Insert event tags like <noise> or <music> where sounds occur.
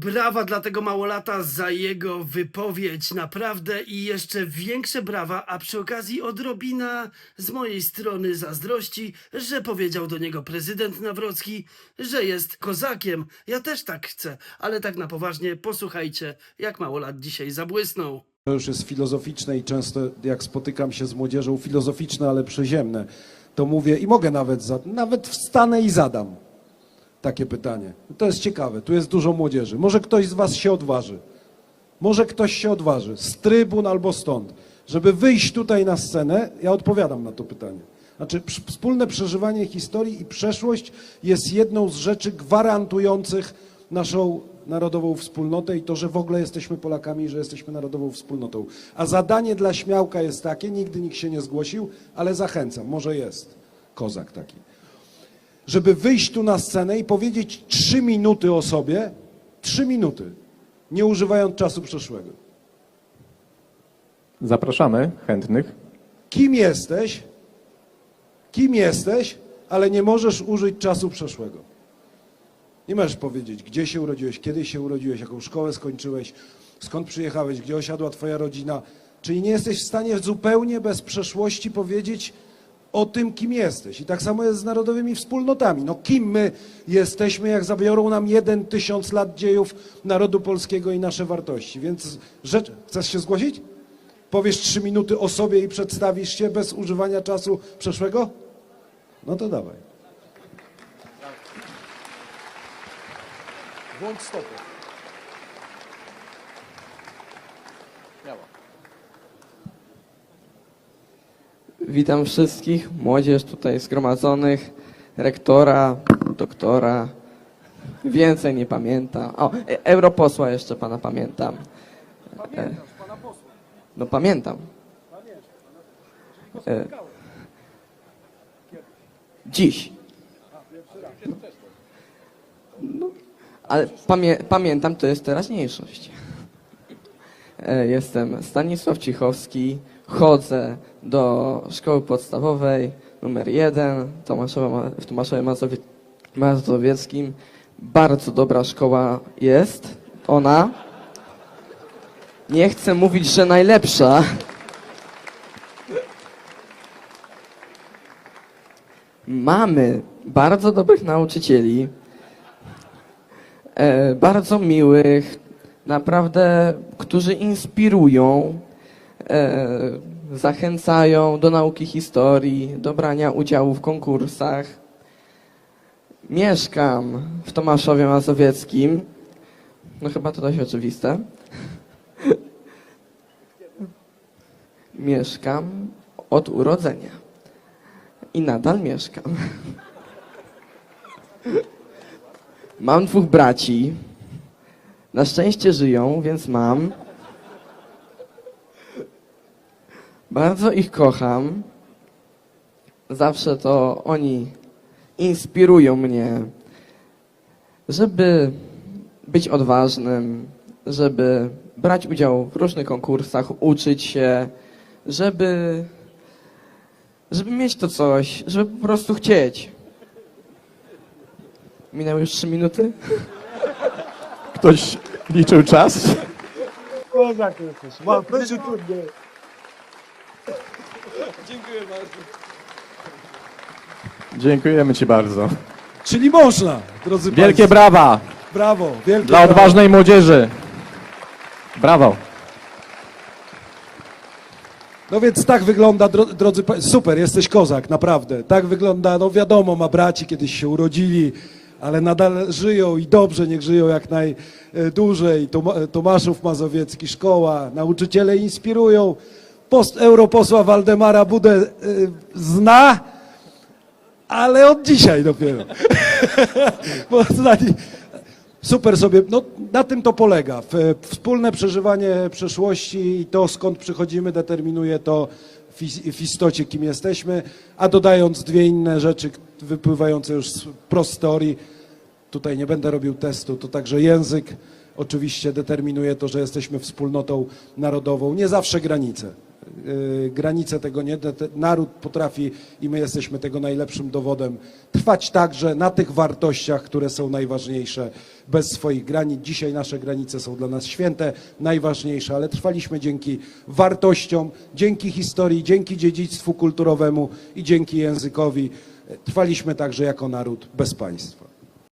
Brawa dla tego małolata za jego wypowiedź, naprawdę i jeszcze większe brawa, a przy okazji odrobina z mojej strony zazdrości, że powiedział do niego prezydent Nawrocki, że jest kozakiem. Ja też tak chcę, ale tak na poważnie posłuchajcie, jak małolat dzisiaj zabłysnął. To już jest filozoficzne i często jak spotykam się z młodzieżą filozoficzne, ale przyziemne, to mówię i mogę nawet, za, nawet wstanę i zadam takie pytanie. To jest ciekawe, tu jest dużo młodzieży. Może ktoś z was się odważy. Może ktoś się odważy, z trybun albo stąd, żeby wyjść tutaj na scenę, ja odpowiadam na to pytanie. Znaczy, wspólne przeżywanie historii i przeszłość jest jedną z rzeczy gwarantujących naszą narodową wspólnotę i to, że w ogóle jesteśmy Polakami i że jesteśmy narodową wspólnotą. A zadanie dla śmiałka jest takie, nigdy nikt się nie zgłosił, ale zachęcam, może jest kozak taki, żeby wyjść tu na scenę i powiedzieć trzy minuty o sobie, trzy minuty, nie używając czasu przeszłego. Zapraszamy chętnych. Kim jesteś, kim jesteś, ale nie możesz użyć czasu przeszłego. Nie możesz powiedzieć, gdzie się urodziłeś, kiedy się urodziłeś, jaką szkołę skończyłeś, skąd przyjechałeś, gdzie osiadła twoja rodzina. Czyli nie jesteś w stanie zupełnie bez przeszłości powiedzieć o tym, kim jesteś. I tak samo jest z narodowymi wspólnotami. No kim my jesteśmy, jak zabiorą nam jeden tysiąc lat dziejów narodu polskiego i nasze wartości. Więc rzecz... Chcesz się zgłosić? Powiesz trzy minuty o sobie i przedstawisz się bez używania czasu przeszłego? No to dawaj. Włącz stopę. Witam wszystkich, młodzież tutaj zgromadzonych, rektora, doktora. Więcej nie pamiętam. O, e- europosła jeszcze pana pamiętam. E, No pamiętam. E, Dziś. No, ale pamię pamiętam, to jest teraźniejszość. E, Jestem Stanisław Cichowski, chodzę do szkoły podstawowej numer 1 Tomaszowa, w Tomaszowie Mazowie, Mazowieckim. Bardzo dobra szkoła jest ona. Nie chcę mówić, że najlepsza. Mamy bardzo dobrych nauczycieli, e, bardzo miłych, naprawdę, którzy inspirują, zachęcają do nauki historii, do brania udziału w konkursach. Mieszkam w Tomaszowie Mazowieckim. No chyba to dość oczywiste. <laughs> Mieszkam od urodzenia. I nadal mieszkam. <laughs> Mam dwóch braci. Na szczęście żyją, więc mam. Bardzo ich kocham. Zawsze to oni inspirują mnie, żeby być odważnym, żeby brać udział w różnych konkursach, uczyć się, żeby, żeby mieć to coś, żeby po prostu chcieć. Minęły już trzy minuty? Ktoś liczył czas? Kozak jesteś. Ma, będzie trudno. Dziękujemy Ci bardzo. Czyli można, drodzy Wielkie Państwo. brawa Brawo, wielkie dla brawo. odważnej młodzieży. Brawo. No więc tak wygląda, dro, drodzy Państwo, super, jesteś kozak, naprawdę. Tak wygląda, no wiadomo, ma braci, kiedyś się urodzili, ale nadal żyją i dobrze, niech żyją jak najdłużej. Toma- Tomaszów Mazowiecki, szkoła, nauczyciele inspirują. Post europosła Waldemara Budę y, zna, ale od dzisiaj dopiero. <laughs> Bo Super sobie, no na tym to polega. Wspólne przeżywanie przeszłości i to skąd przychodzimy determinuje to w, is- w istocie kim jesteśmy, a dodając dwie inne rzeczy wypływające już z prost teorii, tutaj nie będę robił testu, to także język oczywiście determinuje to, że jesteśmy wspólnotą narodową, nie zawsze granice. Y, granice tego nie, naród potrafi i my jesteśmy tego najlepszym dowodem, trwać także na tych wartościach, które są najważniejsze bez swoich granic. Dzisiaj nasze granice są dla nas święte, najważniejsze, ale trwaliśmy dzięki wartościom, dzięki historii, dzięki dziedzictwu kulturowemu i dzięki językowi. Trwaliśmy także jako naród bez państwa.